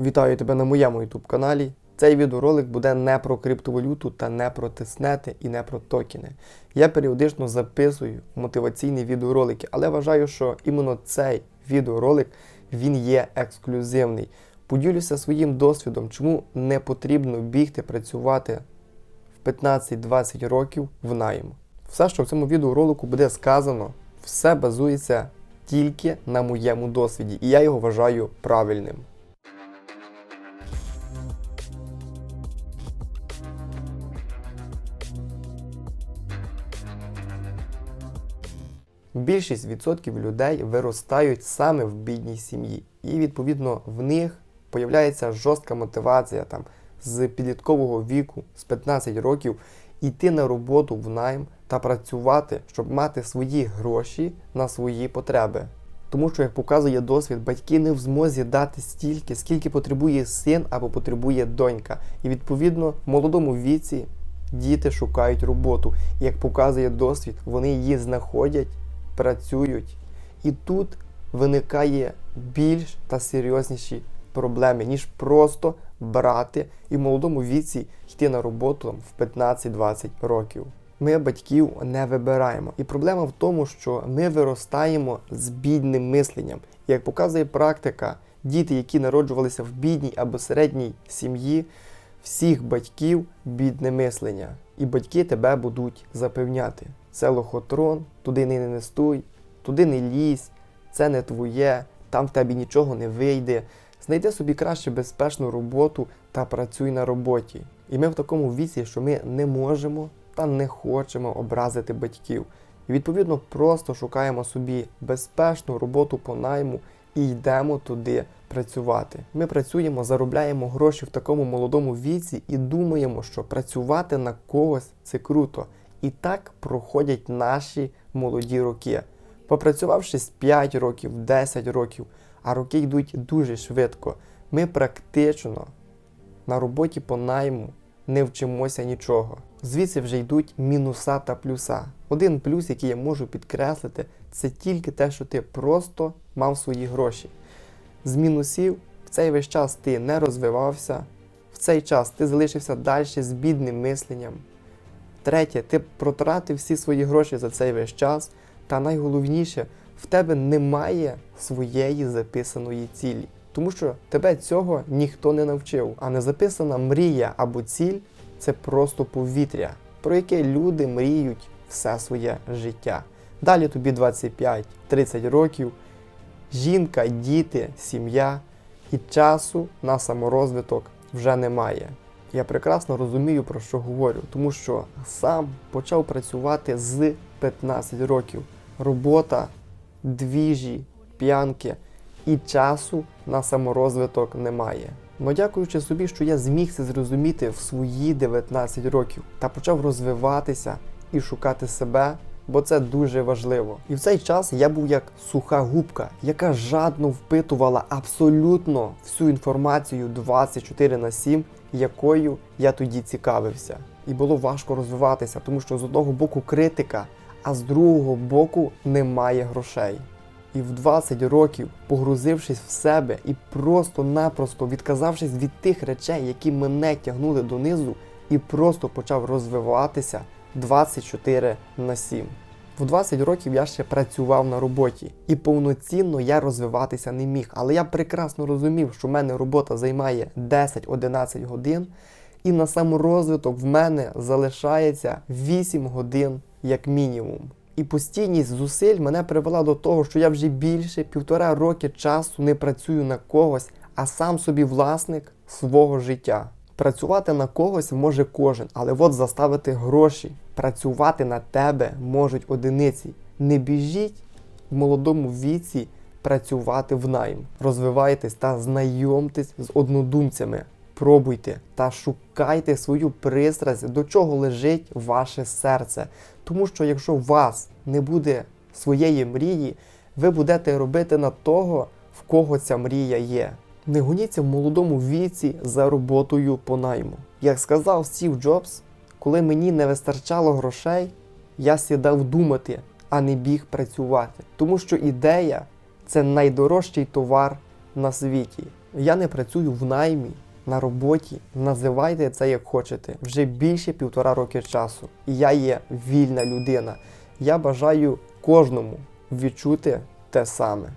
Вітаю тебе на моєму YouTube каналі. Цей відеоролик буде не про криптовалюту та не про тиснети і не про токени. Я періодично записую мотиваційні відеоролики, але вважаю, що іменно цей відеоролик він є ексклюзивний. Поділюся своїм досвідом, чому не потрібно бігти працювати в 15-20 років в найм. Все, що в цьому відеоролику буде сказано, все базується тільки на моєму досвіді, і я його вважаю правильним. Більшість відсотків людей виростають саме в бідній сім'ї, і відповідно в них появляється жорстка мотивація там з підліткового віку, з 15 років, йти на роботу в найм та працювати, щоб мати свої гроші на свої потреби. Тому що, як показує досвід, батьки не в змозі дати стільки, скільки потребує син або потребує донька. І відповідно в молодому віці діти шукають роботу. І як показує досвід, вони її знаходять, працюють. І тут виникає більш та серйозніші проблеми, ніж просто брати і в молодому віці йти на роботу в 15-20 років. Ми батьків не вибираємо. І проблема в тому, що ми виростаємо з бідним мисленням. Як показує практика, діти, які народжувалися в бідній або середній сім'ї, всіх батьків бідне мислення. І батьки тебе будуть запевняти. Це лохотрон, туди не інвестуй, туди не лізь, це не твоє, там в тебе нічого не вийде. Знайди собі краще безпечну роботу та працюй на роботі. І ми в такому віці, що ми не можемо та не хочемо образити батьків. І відповідно просто шукаємо собі безпечну роботу по найму і йдемо туди працювати. Ми працюємо, заробляємо гроші в такому молодому віці і думаємо, що працювати на когось це круто. І так проходять наші молоді роки. Попрацювавши з 5 років, 10 років, а роки йдуть дуже швидко. Ми практично на роботі по найму не вчимося нічого. Звідси вже йдуть мінуса та плюса. Один плюс, який я можу підкреслити, це тільки те, що ти просто мав свої гроші. З мінусів в цей весь час ти не розвивався, в цей час ти залишився далі з бідним мисленням. Третє, ти протратив всі свої гроші за цей весь час. Та найголовніше, в тебе немає своєї записаної цілі. Тому що тебе цього ніхто не навчив. А незаписана мрія або ціль це просто повітря, про яке люди мріють все своє життя. Далі тобі 25-30 років, жінка, діти, сім'я і часу на саморозвиток вже немає. Я прекрасно розумію, про що говорю, тому що сам почав працювати з 15 років. Робота, двіжі, п'янки і часу на саморозвиток немає. Но дякуючи собі, що я зміг це зрозуміти в свої 19 років та почав розвиватися і шукати себе, бо це дуже важливо. І в цей час я був як суха губка, яка жадно впитувала абсолютно всю інформацію 24 на 7, якою я тоді цікавився. І було важко розвиватися, тому що з одного боку критика, а з другого боку немає грошей. І в 20 років, погрузившись в себе і просто-напросто відказавшись від тих речей, які мене тягнули донизу, і просто почав розвиватися 24 на 7. В 20 років я ще працював на роботі, і повноцінно я розвиватися не міг. Але я прекрасно розумів, що в мене робота займає 10-11 годин, і на саморозвиток в мене залишається 8 годин як мінімум. І постійність зусиль мене привела до того, що я вже більше півтора роки часу не працюю на когось, а сам собі власник свого життя. Працювати на когось може кожен, але от заставити гроші, працювати на тебе можуть одиниці. Не біжіть в молодому віці працювати в найм. Розвивайтесь та знайомтесь з однодумцями. Пробуйте та шукайте свою пристрасть, до чого лежить ваше серце. Тому що якщо у вас не буде своєї мрії, ви будете робити на того, в кого ця мрія є. Не гоніться в молодому віці за роботою по найму. Як сказав Стів Джобс, коли мені не вистачало грошей, я сідав думати, а не біг працювати. Тому що ідея це найдорожчий товар на світі. Я не працюю в наймі, на роботі. Називайте це як хочете. Вже більше півтора роки часу. І я є вільна людина. Я бажаю кожному відчути те саме.